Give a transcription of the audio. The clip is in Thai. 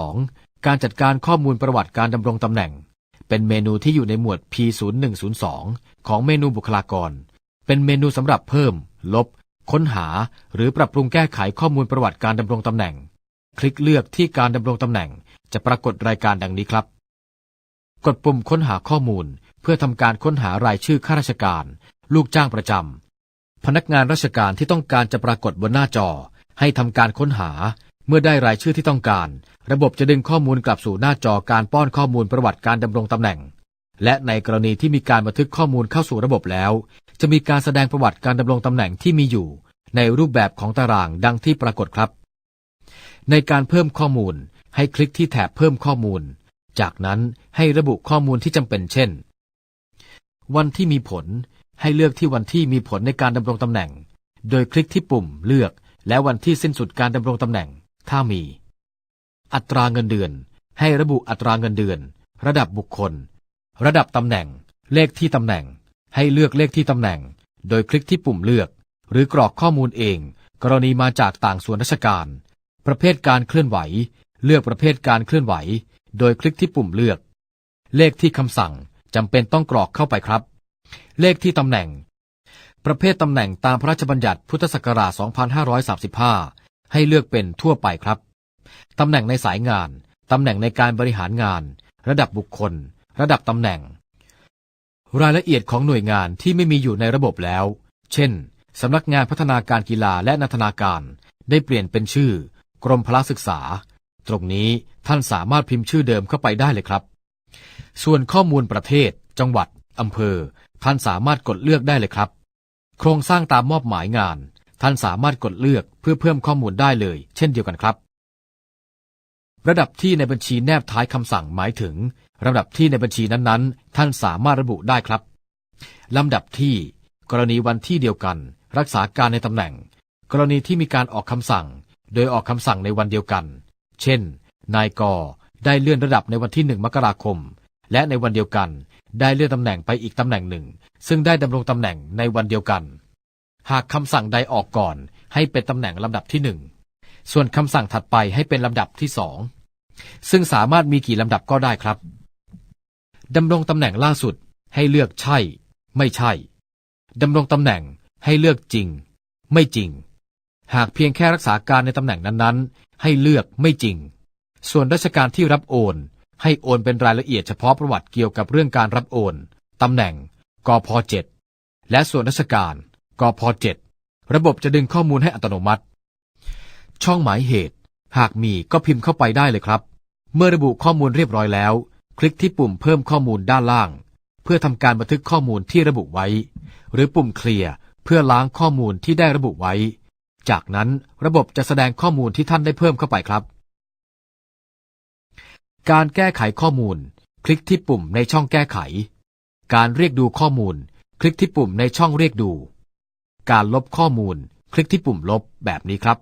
2. การจัดการข้อมูลประวัติการดำรงตำแหน่ง เป็นเมนูที่อยู่ในหมวด P0102 ของเมนูบุคลากร เป็นเมนูสำหรับเพิ่ม ลบ ค้นหา หรือปรับปรุงแก้ไขข้อมูลประวัติการดำรงตำแหน่ง คลิกเลือกที่การดำรงตำแหน่ง จะปรากฏรายการดังนี้ครับ กดปุ่มค้นหาข้อมูล เพื่อทำการค้นหารายชื่อข้าราชการ ลูกจ้างประจำพนักงานราชการที่ต้องการจะปรากฏบนหน้าจอ ให้ทำการค้นหา เมื่อได้รายชื่อที่ต้องการ ระบบจะดึงข้อมูลกลับสู่หน้าจอการป้อนข้อมูลประวัติการดำรงตำแหน่ง และในกรณีที่มีการบันทึกข้อมูลเข้าสู่ระบบแล้ว จะมีการแสดงประวัติการดำรงตำแหน่งที่มีอยู่ ในรูปแบบของตารางดังที่ปรากฏครับ ในการเพิ่มข้อมูล ให้คลิกที่แถบเพิ่มข้อมูล จากนั้นให้ระบุข้อมูลที่จำเป็นเช่น วันที่มีผล ให้เลือกที่วันที่มีผลในการดำรงตำแหน่ง โดยคลิกที่ปุ่มเลือก และวันที่สิ้นสุดการดำรงตำแหน่ง ถ้ามี อัตราเงินเดือน ให้ระบุอัตราเงินเดือน ระดับบุคคล ระดับตำแหน่ง เลขที่ตำแหน่ง ให้เลือกเลขที่ตำแหน่ง โดยคลิกที่ปุ่มเลือก หรือกรอกข้อมูลเอง กรณีมาจากต่างส่วนราชการ ประเภทการเคลื่อนไหว เลือกประเภทการเคลื่อนไหว โดยคลิกที่ปุ่มเลือก เลขที่คำสั่งจำเป็นต้องกรอกเข้าไปครับ เลขที่ตำแหน่งประเภทตำแหน่งตามพระราชบัญญัติพุทธศักราช 2535 ให้เลือกเป็นทั่วไปครับ ตำแหน่งในสายงาน ตำแหน่งในการบริหารงาน ระดับบุคคล ระดับตำแหน่ง รายละเอียดของหน่วยงานที่ไม่มีอยู่ในระบบแล้ว เช่น สำนักงานพัฒนาการกีฬาและนันทนาการ ได้เปลี่ยนเป็นชื่อ กรมพละศึกษา ตรงนี้ท่านสามารถพิมพ์ชื่อเดิมเข้าไปได้เลยครับ ส่วนข้อมูลประเทศ จังหวัดอำเภอ ท่านสามารถกดเลือกได้เลยครับ โครงสร้างตามมอบหมายงาน ท่านสามารถกดเลือกเพื่อเพิ่มข้อมูลได้เลย เช่นเดียวกันครับ ระดับที่ในบัญชีแนบท้ายคำสั่งหมายถึงระดับที่ในบัญชีนั้นๆ ท่านสามารถระบุได้ครับ ลำดับที่ กรณีวันที่เดียวกัน รักษาการในตำแหน่ง กรณีที่มีการออกคำสั่ง โดยออกคำสั่งในวันเดียวกัน เช่น นายกได้เลื่อนระดับในวันที่หนึ่งมกราคม และในวันเดียวกัน ได้เลื่อนตำแหน่งไปอีกตำแหน่งหนึ่ง ซึ่งได้ดำรงตำแหน่งในวันเดียวกัน หากคำสั่งใดออกก่อน ให้เป็นตำแหน่งลำดับที่หนึ่งส่วนคำสั่งถัดไปให้เป็นลำดับที่สองซึ่งสามารถมีกี่ลำดับก็ได้ครับดำรงตำแหน่งล่าสุดให้เลือกใช่ ไม่ใช่ดำรงตำแหน่งให้เลือกจริง ไม่จริง หากเพียงแค่รักษาการในตำแหน่งนั้นๆ ให้เลือกไม่จริง ส่วนราชการที่รับโอน ให้โอนเป็นรายละเอียดเฉพาะประวัติเกี่ยวกับเรื่องการรับโอนตำแหน่งกพ 7 และส่วนราชการ กพ7ระบบจะดึงข้อมูลให้อัตโนมัติ ช่องหมายเหตุ หากมีก็พิมพ์เข้าไปได้เลยครับ เมื่อระบุข้อมูลเรียบร้อยแล้ว คลิกที่ปุ่มเพิ่มข้อมูลด้านล่าง เพื่อทำการบันทึกข้อมูลที่ระบุไว้ หรือปุ่มเคลียร์เพื่อล้างข้อมูลที่ได้ระบุไว้ จากนั้นระบบจะแสดงข้อมูลที่ท่านได้เพิ่มเข้าไปครับ การแก้ไขข้อมูล คลิกที่ปุ่มในช่องแก้ไข การเรียกดูข้อมูล คลิกที่ปุ่มในช่องเรียกดู การลบข้อมูล คลิกที่ปุ่มลบแบบนี้ครับ